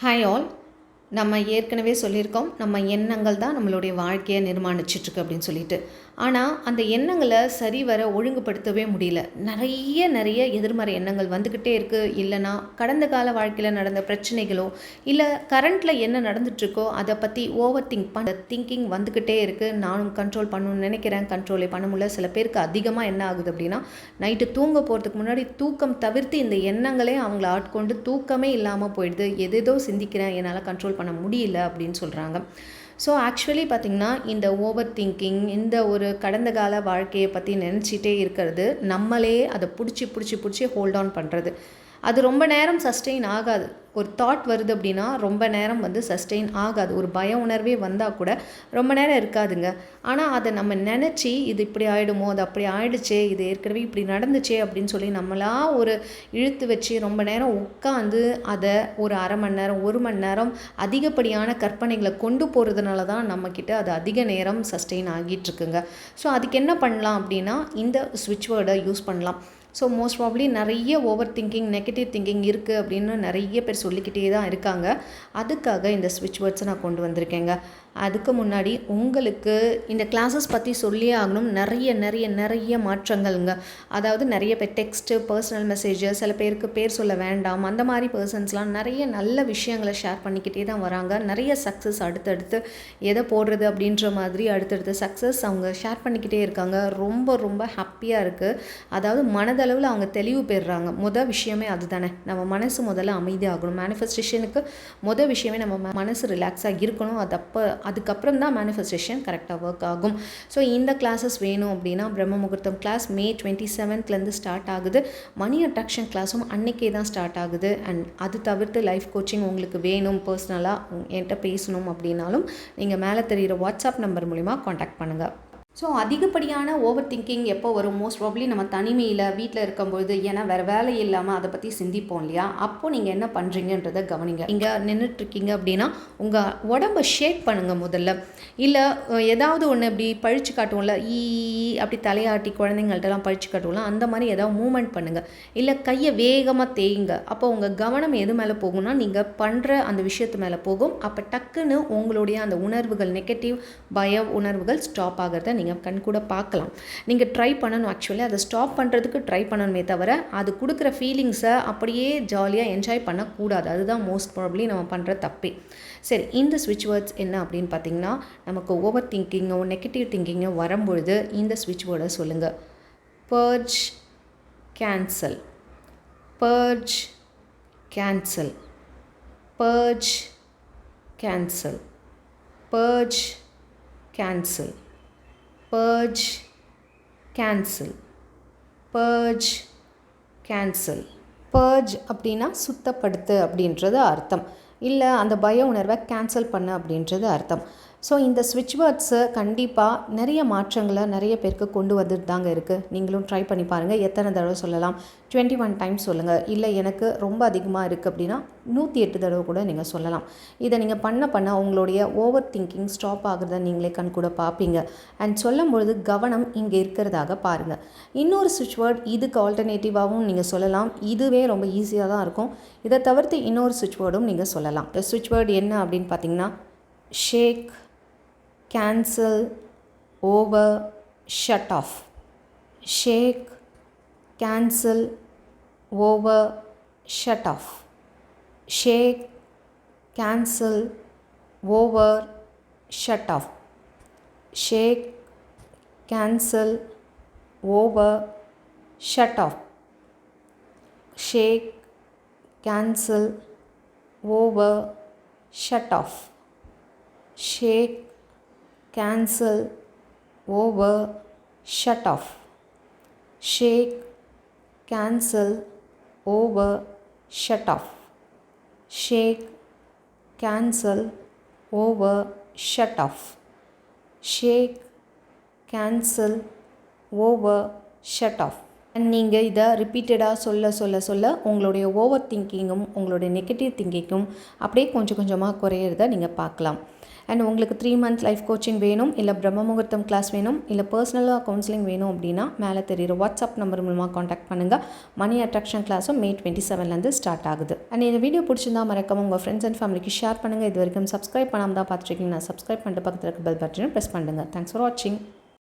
Hi all, நம்ம ஏற்கனவே சொல்லியிருக்கோம் நம்ம எண்ணங்கள் தான் நம்மளுடைய வாழ்க்கையை நிர்மாணிச்சிட்ருக்கு அப்படின்னு சொல்லிட்டு. ஆனால் அந்த எண்ணங்களை சரிவர ஒழுங்குபடுத்தவே முடியல. நிறைய நிறைய எதிர்மறை எண்ணங்கள் வந்துக்கிட்டே இருக்குது இல்லைனா கடந்த கால வாழ்க்கையில் நடந்த பிரச்சனைகளோ இல்லை கரண்ட்டில் என்ன நடந்துட்டுருக்கோ அதை பற்றி ஓவர் திங்க் பண்ண திங்கிங் வந்துக்கிட்டே இருக்குது நானும் கண்ட்ரோல் பண்ணணும்னு நினைக்கிறேன். கண்ட்ரோலே பண்ண முடியல. சில பேருக்கு அதிகமாக என்ன ஆகுது அப்படின்னா நைட்டு தூங்க போகிறதுக்கு முன்னாடி தூக்கம் தவிர்த்து இந்த எண்ணங்களே அவங்கள ஆட்கொண்டு தூக்கமே இல்லாமல் போயிடுது. எதேதோ சிந்திக்கிறேன். என்னால் கண்ட்ரோல் பண்ண முடியல அப்படின்னு சொல்கிறாங்க ஸோ ஆக்சுவலி பார்த்திங்கன்னா இந்த ஓவர் திங்கிங் இந்த ஒரு கடந்த கால வாழ்க்கையை பற்றி நினச்சிட்டே இருக்கிறது நம்மளே அதை பிடிச்சி பிடிச்சி பிடிச்சி ஹோல்ட் ஆன் பண்ணுறது அது ரொம்ப நேரம் சஸ்டெயின் ஆகாது. ஒரு தாட் வருது அப்படின்னா ரொம்ப நேரம் வந்து சஸ்டெயின் ஆகாது. ஒரு பய உணர்வே வந்தால் கூட ரொம்ப நேரம் இருக்காதுங்க. ஆனால் அதை நம்ம நினச்சி இது இப்படி ஆகிடுமோ அது அப்படி ஆயிடுச்சே இது ஏற்கனவே இப்படி நடந்துச்சே அப்படின்னு சொல்லி நம்மளா ஒரு இழுத்து வச்சு ரொம்ப நேரம் உட்காந்து அதை ஒரு அரை மணி நேரம் ஒரு மணி நேரம் அதிகப்படியான கற்பனைகளை கொண்டு போகிறதுனால தான் நம்மக்கிட்ட அது அதிக நேரம் சஸ்டெயின் ஆகிட்டுருக்குங்க ஸோ அதுக்கு என்ன பண்ணலாம் அப்படின்னா இந்த ஸ்விட்ச் வேர்டை யூஸ் பண்ணலாம். ஸோ மோஸ்ட் ப்ராப்ளி நிறைய ஓவர் திங்கிங் நெகட்டிவ் திங்கிங் இருக்குது அப்படின்னு நிறைய பேர் சொல்லிக்கிட்டே தான் இருக்காங்க. அதுக்காக இந்த ஸ்விட்ச் வேர்ட்ஸை நான் கொண்டு வந்திருக்கேங்க. அதுக்கு முன்னாடி உங்களுக்கு இந்த கிளாஸஸ் பற்றி சொல்லியே ஆகணும். நிறைய நிறைய நிறைய மாற்றங்கள்ங்க. அதாவது நிறைய பேர் டெக்ஸ்ட்டு பர்சனல் மெசேஜஸ் சில பேருக்கு பேர் சொல்ல வேண்டாம். அந்த மாதிரி பர்சன்ஸ்லாம் நிறைய நல்ல விஷயங்களை ஷேர் பண்ணிக்கிட்டே தான் வராங்க. நிறைய சக்ஸஸ் அடுத்தடுத்து எதை போடுறது அப்படின்ற மாதிரி அடுத்தடுத்து சக்ஸஸ் அவங்க ஷேர் பண்ணிக்கிட்டே இருக்காங்க. ரொம்ப ரொம்ப ஹாப்பியாக இருக்குது அதாவது அளவில் அவங்க தெளிவு பெறுறாங்க. மொதல் விஷயமே அதுதானே. நம்ம மனசு முதல்ல அமைதியாகணும் மேனிஃபெஸ்டேஷனுக்கு மொதல் விஷயமே நம்ம மனசு ரிலாக்ஸாக இருக்கணும். அது அப்போ அதுக்கப்புறம் தான் மேனிஃபெஸ்டேஷன் கரெக்டாக ஒர்க் ஆகும். ஸோ இந்த கிளாஸஸ் வேணும் அப்படின்னா பிரம்ம முகூர்த்தம் கிளாஸ் மே டுவெண்ட்டி செவன்த்லேருந்து ஸ்டார்ட் ஆகுது. மணி அட்ராக்ஷன் கிளாஸும் அன்னைக்கே தான் ஸ்டார்ட் ஆகுது. அண்ட் அது தவிர்த்து லைஃப் கோச்சிங் உங்களுக்கு வேணும். பர்சனலாக என்கிட்ட பேசணும் அப்படின்னாலும் நீங்கள் மேலே தெரிகிற வாட்ஸ்அப் நம்பர் மூலிமா காண்டாக்ட் பண்ணுங்கள் ஸோ அதிகப்படியான ஓவர் திங்கிங் எப்போ வரும்? மோஸ்ட் ப்ராப்ளி நம்ம தனிமையில் வீட்டில் இருக்கும்பொழுது ஏன்னா வேறு வேலை இல்லாமல் அதை பற்றி சிந்திப்போம் இல்லையா? அப்போது நீங்கள் என்ன பண்ணுறீங்கன்றதை கவனிங்க. இங்கே நின்றுட்டுருக்கீங்க அப்படின்னா உங்கள் உடம்பை ஷேக் பண்ணுங்கள் முதல்ல. இல்லை ஏதாவது ஒன்று இப்படி பழிச்சு காட்டுவோம்ல ஈ அப்படி தலையாட்டி குழந்தைங்கள்ட்டலாம் பழிச்சு காட்டுவோம்ல அந்த மாதிரி ஏதாவது மூமெண்ட் பண்ணுங்கள் இல்லை கையை வேகமாக தேயுங்க. அப்போ உங்கள் கவனம் எது மேலே போகும்னா நீங்கள் பண்ணுற அந்த விஷயத்து மேலே போகும். அப்போ டக்குன்னு உங்களுடைய அந்த உணர்வுகள் நெகட்டிவ் பய உணர்வுகள் ஸ்டாப் ஆகிறத நீங்கள் நீங்கள் கண் கூட பார்க்கலாம். நீங்கள் ட்ரை பண்ணணும் ஆக்சுவலி அதை ஸ்டாப் பண்ணுறதுக்கு ட்ரை பண்ணணுமே தவிர அது கொடுக்குற ஃபீலிங்ஸை அப்படியே ஜாலியாக என்ஜாய் பண்ணக்கூடாது. அதுதான் மோஸ்ட் ப்ராப்ளி நம்ம பண்ணுற தப்பே. சரி இந்த ஸ்விட்ச் வேர்ட்ஸ் என்ன அப்படின்னு பார்த்தீங்கன்னா நமக்கு ஓவர் திங்கிங்கோ நெகட்டிவ் திங்கிங்கோ வரும்பொழுது இந்த ஸ்விட்ச் வேர்டை சொல்லுங்கள் purge cancel purge cancel purge cancel purge cancel purge cancel. Purge cancel. Purge அப்படின்னா சுத்தப்படுத்து அப்படின்றது அர்த்தம். இல்லை அந்த பய உணர்வை கேன்சல் பண்ணு அப்படின்றது அர்த்தம். ஸோ இந்த ஸ்விட்ச் வேர்ட்ஸு கண்டிப்பாக நிறைய மாற்றங்களை நிறைய பேருக்கு கொண்டு வந்துட்டு தாங்க இருக்குது நீங்களும் ட்ரை பண்ணி பாருங்கள் எத்தனை தடவை சொல்லலாம்? டுவெண்ட்டி ஒன் டைம்ஸ் சொல்லுங்கள் இல்லை எனக்கு ரொம்ப அதிகமாக இருக்குது அப்படின்னா நூற்றி எட்டு தடவை கூட நீங்கள் சொல்லலாம். இதை நீங்கள் பண்ண பண்ண உங்களுடைய ஓவர் திங்கிங் ஸ்டாப் ஆகுறத நீங்களே கண் கூட பார்ப்பீங்க. அண்ட் சொல்லும் பொழுது கவனம் இங்கே இருக்கிறதாக பாருங்கள் இன்னொரு ஸ்விட்ச் வேர்ட் இதுக்கு ஆல்டர்னேட்டிவாகவும் நீங்கள் சொல்லலாம். இதுவே ரொம்ப ஈஸியாக தான் இருக்கும். இதை தவிர்த்து இன்னொரு ஸ்விட்ச் வேர்டும் நீங்கள் சொல்லலாம். ஸ்விட்ச் வேர்டு என்ன அப்படின்னு பார்த்தீங்கன்னா shake cancel over shut off. Shake cancel over shut off. Shake cancel over shut off. Shake cancel over shut off. Shake cancel over shut off. Shake cancel over shut off shake cancel over shut off shake cancel over shut off shake cancel over shut off and நீங்கள் இதை ரிப்பீட்டடாக சொல்ல சொல்ல சொல்ல உங்களுடைய over திங்கிங்கும் உங்களுடைய negative திங்கிங்கும் அப்படியே கொஞ்சம் கொஞ்சமாக குறையிறத நீங்கள் பார்க்கலாம். அண்ட் உங்களுக்கு த்ரீ மந்த் லைஃப் கோச்சிங் வேணும் இல்லை பிரம்ம முகூர்த்தம் கிளாஸ் வேணும் இல்லை பர்சனலாக கவுன்சிலிங் வேணும் அப்படின்னா மேலே தெரியுற வாட்ஸ்அப் நம்பர் மூலமாக காண்டாக்ட் பண்ணுங்கள் மணி அட்ராக்ஷன் கிளாஸும் மே டுவெண்ட்டி செவன்லேருந்து ஸ்டார்ட் ஆகுது. அண்ட் இந்த வீடியோ பிடிச்சிருந்தா மறக்காம உங்கள் ஃப்ரெண்ட்ஸ் அண்ட் ஃபேமிலிக்கு ஷேர் பண்ணுங்கள் இது வரைக்கும் சப்ஸ்கிரைப் பண்ணாமல் தான் பார்த்துருக்கீங்க நான் சப்ஸ்கிரைப் பண்ணிட்டு பக்கத்தில் இருக்க பெல் பட்டனும் ப்ரெஸ் பண்ணுங்கள் தேங்க்ஸ் ஃபார் வாட்சிங்